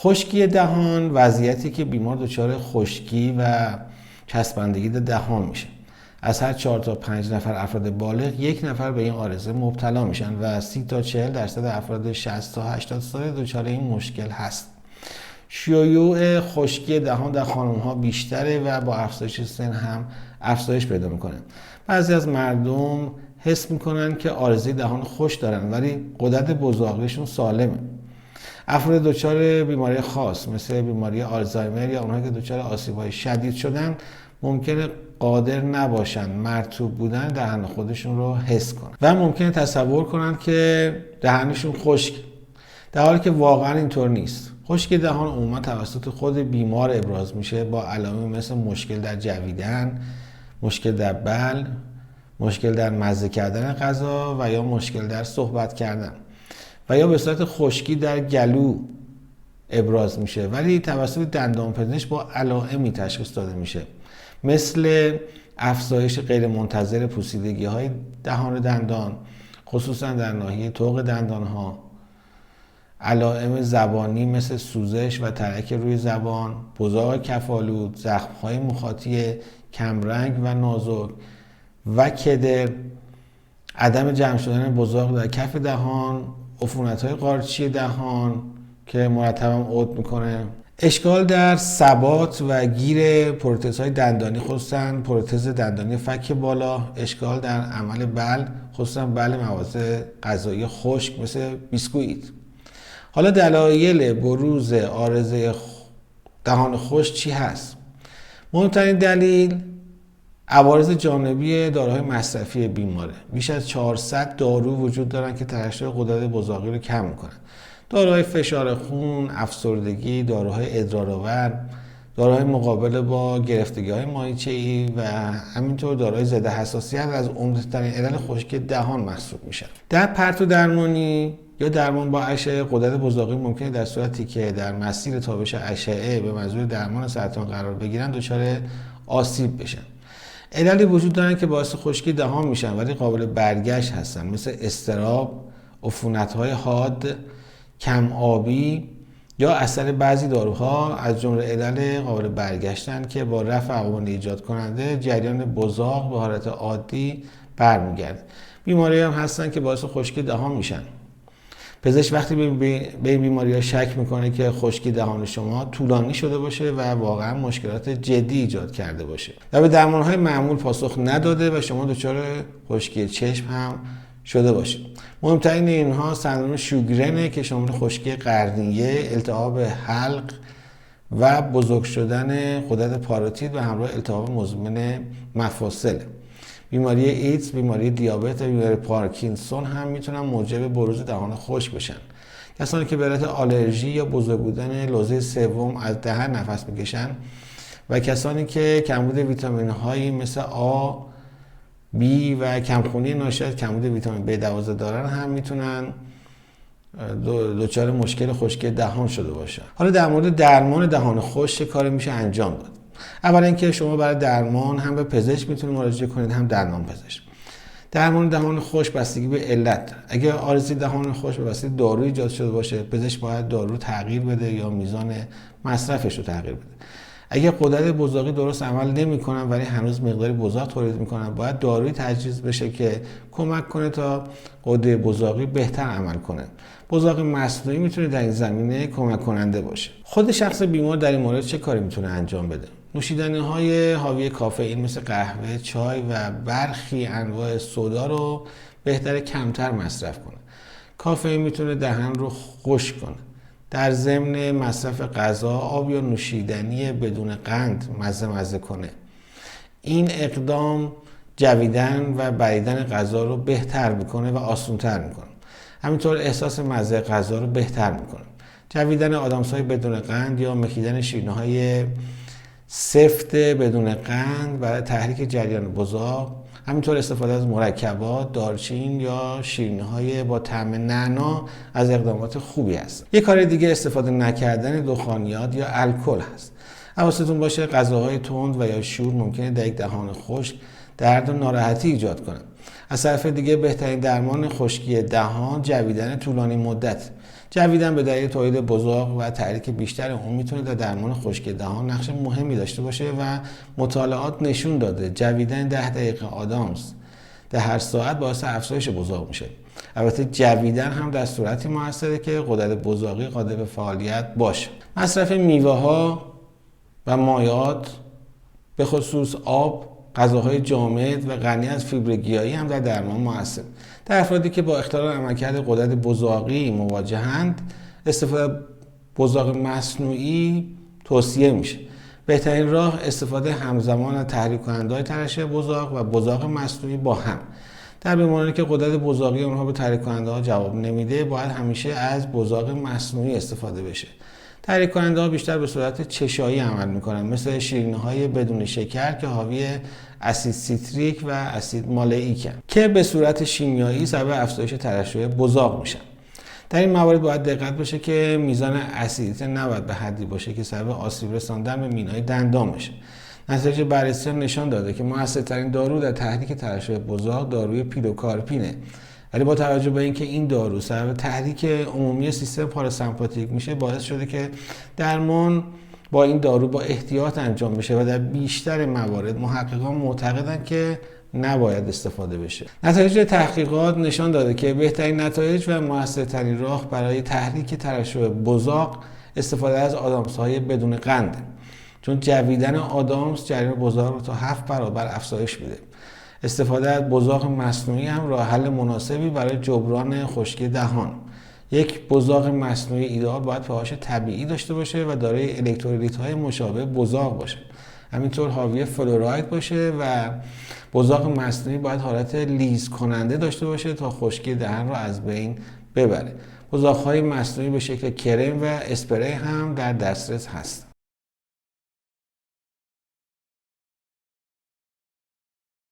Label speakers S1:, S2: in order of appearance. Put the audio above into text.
S1: خشکی دهان وضعیتی که بیمار دچار خشکی و چسبندگی دهان میشه. از هر چهار تا پنج نفر افراد بالغ یک نفر به این آرزه مبتلا میشن و سی تا 40 درصد افراد 60 تا 80 ساله دچار این مشکل هست. شیوع خشکی دهان در خانم ها بیشتره و با افزایش سن هم افزایش پیدا می‌کنه. بعضی از مردم حس می‌کنن که آرزه دهان خوش دارن ولی قدرت بزاقیشون سالمه. افراد دچار بیماری خاص مثل بیماری آلزایمر یا اونهایی که دچار آسیب‌های شدید شدن ممکنه قادر نباشن مرتوب بودن دهن خودشون رو حس کنن. و ممکنه تصور کنن که دهنشون خشک. در حالی که واقعا اینطور نیست. خشک دهان عموما توسط خود بیمار ابراز میشه با علائم مثل مشکل در جویدن مشکل در بل مشکل در مزه کردن غذا و یا مشکل در صحبت کردن. و یا به صورت خشکی در گلو ابراز میشه. ولی توسط دندان پزشک با علائمی تشخیص داده میشه. مثل افزایش غیر منتظر پوسیدگی های دهان دندان خصوصا در ناحیه توق دندان ها علائم زبانی مثل سوزش و ترک روی زبان بزاق کفالود زخم های مخاطی کمرنگ و نازک و کدر عدم جمع شدن بزاق در کف دهان عفونت های قارچی دهان که مرتبا عود می‌کنه. اشکال در ثبات و گیر پروتز های دندانی خصوصا پروتز دندانی فک بالا. اشکال در عمل بل خصوصا بل مواد غذایی خشک مثل بیسکویت. حالا دلایل بروز آرزه دهان خوش چی هست؟ مهمترین دلیل عوارض جانبی داروهای مصرفی بیماره بیش از 400 دارو وجود دارن که ترشح قدرت بزاقی رو کم می‌کنن داروهای فشار خون، افسردگی، داروهای ادرارآور، داروهای مقابل با گرفتگی های مایچه ای و همینطور داروهای ضد حساسیت از عمده‌ترین علل خشکی دهان محسوب میشن. در پرتو درمانی یا درمان با اشعه قدرت بزاقی ممکنه در صورتی که در مسیر تابش اشعه به منظور درمان سرطان قرار بگیرن دچار آسیب بشن. عللی وجود دارن که باعث خشکی دهان میشن ولی قابل برگشت هستن. مثل استراب، عفونت های حاد، کم آبی یا اثر بعضی داروها از جمله علل قابل برگشتن که با رفع عوامل ایجاد کننده جریان بزاق به حالت عادی برمیگرده. بیماری هم هستن که باعث خشکی دهان میشن. پزشک وقتی به بیماری ها شک می‌کنه که خشکی دهان شما طولانی شده باشه و واقعا مشکلات جدی ایجاد کرده باشه و به درمان های معمول پاسخ نداده و شما دچار خشکی چشم هم شده باشید. مهمترین اینها سندروم شوگرنه که شامل خشکی قرنیه التهاب حلق و بزرگ شدن قدرت پاروتید و همراه التهاب مزمن مفاصل. بیماری ایدز بیماری دیابت و بیماری پارکینسون هم می‌تونن موجب بروز دهان خوش بشن. کسانی که به آلرژی یا بزرگ بودن لوزه سوم از دهن نفس می‌کشن و کسانی که کمبود ویتامین هایی مثل آ بی و کمخونی ناشی از کمبود ویتامین B12 دارن هم می‌تونن دچار مشکل خشکی دهان شده باشن. حالا در مورد درمان دهان چه کاری میشه انجام داد. اول اینکه شما برای درمان هم به پزشک می‌تونید مراجعه کنید هم درمان پزشک. درمان دهان خوش بستگی به علت داره. اگر آرزی دهان خوش به واسطه دارو ایجاد شده باشه پزشک باید دارو تغییر بده یا میزان مصرفش رو تغییر بده. اگر قدرت بزاقی درست عمل نمی‌کنن ولی هنوز مقداری بزاق تولید می‌کنن باید داروی تجویز بشه که کمک کنه تا قدرت بزاقی بهتر عمل کنه. بزاق مصنوعی می‌تونه در این زمینه کمک کننده باشه. خود شخص بیمار در این مورد چه کاری می‌تونه انجام بده؟ نوشیدنی های حاوی کافئین مثل قهوه، چای و برخی انواع سودا رو بهتر کمتر مصرف کنه. کافئین می‌تونه دهن رو خشک کنه. در ضمن مصرف غذا آب یا نوشیدنی بدون قند مزه مزه کنه این اقدام جویدن و بریدن غذا رو بهتر می‌کنه و آسونتر می‌کنه همینطور احساس مزه غذا رو بهتر می‌کنه جویدن آدامسای بدون قند یا مکیدن شیرینه های سفت بدون قند برای تحریک جریان بزاق همینطور استفاده از مرکبات دارچین یا شیرینی های با طعم نعنا از اقدامات خوبی است. یک کار دیگه استفاده نکردن دخانیات یا الکل هست. حواستون باشه غذاهای تند و یا شور ممکنه در یک دهان خشک درد و ناراحتی ایجاد کنه. از طرف دیگه بهترین درمان خشکی دهان جویدن طولانی مدت. جویدن به دلیل تولید بزاق و تحریک بیشتر اون می‌تونه در درمان خشکی دهان نقش مهمی داشته باشه و مطالعات نشون داده. جویدن ده دقیقه آدامس در هر ساعت باعث افزایش بزاق میشه. البته جویدن هم در صورتی موثره که قدرت بزاقی قادر به فعالیت باشه. مصرف میوه ها و مایات به خصوص آب غذاهای جامد و غنی از فیبر گیاهی هم در درمان موثر. در افرادی که با اختلال عملکرد قدرت بزاقی مواجهند استفاده بزاق مصنوعی توصیه میشه. بهترین راه استفاده همزمان از تحریک کننده های ترشح بزاق و بزاق مصنوعی با هم. در بیمارانی که قدرت بزاقی اونها به تحریک کننده ها جواب نمیده باید همیشه از بزاق مصنوعی استفاده بشه. تحریک کننده ها بیشتر به صورت چشایی عمل می‌کنن. مثل شیرینی های بدون شکر که حاوی اسید سیتریک و اسید مالئیک که به صورت شیمیایی سبب افزایش ترشح بزاق میشن. در این موارد باید دقت باشه که میزان اسیدیته نباید به حدی باشه که سبب آسیب رساندن به مینای دندان بشه. نتایج بررسی نشان داده که موثرترین دارو در تحریک ترشح بزاق داروی پیلوکارپینه ولی با توجه به اینکه این دارو سبب تحریک عمومی سیستم پاراسمپاتیک میشه باعث شده که درمان با این دارو با احتیاط انجام بشه و در بیشتر موارد محققان معتقدند که نباید استفاده بشه. نتایج تحقیقات نشان داده که بهترین نتایج و موثرترین راه برای تحریک ترشح بزاق استفاده از آدامس های بدون قند چون جویدن آدامس جریان بزاق رو تا هفت برابر افزایش میده. استفاده از بزاق مصنوعی هم راه حل مناسبی برای جبران خشکی دهان. یک بزاق مصنوعی ایدئال باید پهاش طبیعی داشته باشه و دارای الکترولیت های مشابه بزاق باشه. همینطور حاوی فلوراید باشه و بزاق مصنوعی باید حالت لیز کننده داشته باشه تا خشکی دهن رو از بین ببره. بزاق های مصنوعی به شکل کرم و اسپری هم در دسترس هست